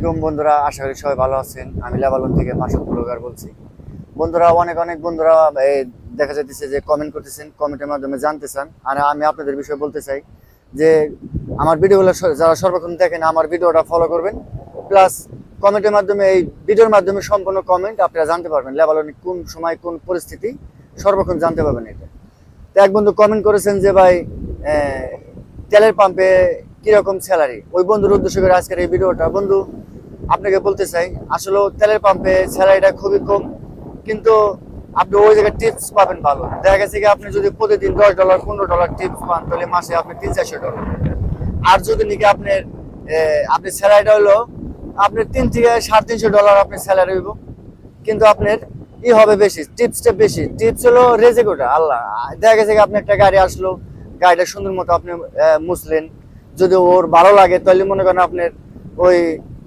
আসসালামাইকুম বন্ধুরা, আশা করি সবাই ভালো আছেন। আমি লেবালন থেকে মাসুদ ব্লগার বলছি। বন্ধুরা, অনেক অনেক বন্ধুরা দেখা যাইতেছে যে কমেন্ট করতেছেন কমেন্টের মাধ্যমে জানতে চান। আর আমি আপনাদের বিষয়ে বলতে চাই যে, আমার ভিডিওগুলো যারা সর্বক্ষণ দেখেন, আমার ভিডিওটা ফলো করবেন। প্লাস কমেন্টের মাধ্যমে, এই ভিডিওর মাধ্যমে সম্পূর্ণ কমেন্ট আপনারা জানতে পারবেন লেবালনে কোন সময়, কোন পরিস্থিতি সর্বক্ষণ জানতে পারবেন এটা। তো এক বন্ধু কমেন্ট করেছেন যে, ভাই তেলের পাম্পে কীরকম স্যালারি ওই বন্ধুর উদ্দেশ্য করে আজকের এই ভিডিওটা। বন্ধু আপনাকে বলতে চাই, আসলে তেলের পাম্পে স্যালারিটা খুবই কম, কিন্তু আপনি ওই জায়গায় টিপস পাবেন ভালো। দেখা গেছে কি আপনি যদি প্রতিদিন দশ ডলার পনেরো ডলার টিপস পান, তাহলে মাসে আপনি তিন, চারশো ডলার আর যদি নাকি আপনার আপনি স্যালারিটা হলো, আপনার তিন থেকে সাড়ে তিনশো ডলার আপনি স্যালারি হইব। কিন্তু আপনার ই হবে বেশি টিপসটা বেশি। টিপস হলো রেজে গোটা আল্লাহ। দেখা গেছে কি আপনি একটা গাড়ি আসলো, গাড়িটা সুন্দর মতো আপনি মুছলেন। যদি ওর ভালো লাগে, তাহলে মনে করেন আপনার ওই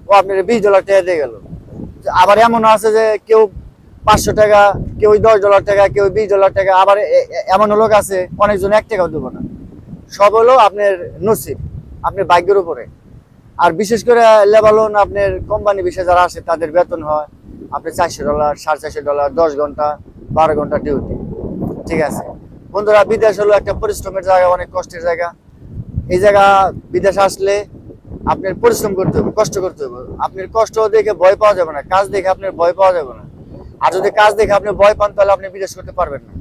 ও আপনার বিশ ডলার টাকা দিয়ে গেল। আবার এমন আছে যে কেউ পাঁচশো টাকা, কেউ দশ ডলার টাকা, কেউ বিশ ডলার টাকা, আবার এমন লোক আছে, অনেকজন এক টাকাও দেবো না। সব হলো আপনার নসিব, আপনার ভাগ্যের উপরে। আর বিশেষ করে লেবালন আপনার কোম্পানি বিষয়ে যারা আসে, তাদের বেতন হয় আপনি চারশো ডলার সাড়ে চারশো ডলার দশ ঘণ্টা, বারো ঘণ্টা ডিউটি ঠিক আছে? বন্ধুরা, বিদেশ হলো একটা পরিশ্রমের জায়গা, অনেক কষ্টের জায়গা। এই জায়গা বিদেশ আসলে আপনার পরিশ্রম করতে হবে, কষ্ট করতে হবে। আপনার কষ্ট দেখে ভয় পাওয়া যাবে না, কাজ দেখে আপনার ভয় পাওয়া যাবে না। আর যদি কাজ দেখে আপনি ভয় পান, তাহলে আপনি বিদেশ করতে পারবেন না।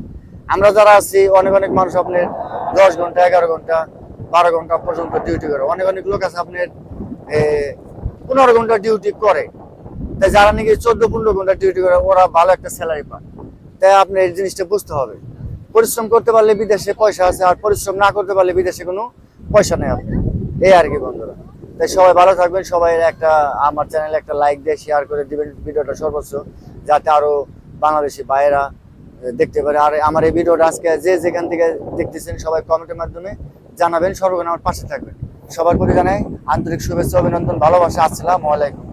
আমরা যারা আছি, অনেক অনেক মানুষ আপনার দশ ঘণ্টা, এগারো ঘণ্টা, বারো ঘণ্টা পর্যন্ত ডিউটি করে। অনেক অনেক লোক আছে আপনার পনেরো ঘণ্টা ডিউটি করে। তাই যারা নাকি চোদ্দ, পনেরো ঘণ্টা ডিউটি করে, ওরা ভালো একটা স্যালারি পায়। তাই আপনি এই জিনিসটা বুঝতে হবে। পরিশ্রম করতে পারলে বিদেশে পয়সা আছে, আর পরিশ্রম না করতে পারলে বিদেশে কোনো পয়সা নেই আপনি এই আর কি বন্ধুরা। তাই সবাই ভালো থাকবেন, সবাই একটা, আমার চ্যানেলে একটা লাইক দিয়ে শেয়ার করে দিবেন ভিডিওটা সর্বোচ্চ, যাতে আরও বাংলাদেশি ভাইয়েরা দেখতে পারে। আর আমার এই ভিডিওটা আজকে যে যেখান থেকে দেখতেছেন সবাই কমেন্টের মাধ্যমে জানাবেন সর্বক্ষণ আমার পাশে থাকবেন। সবার প্রতি জানাই আন্তরিক শুভেচ্ছা, অভিনন্দন, ভালোবাসা, আসসালামু আলাইকুম।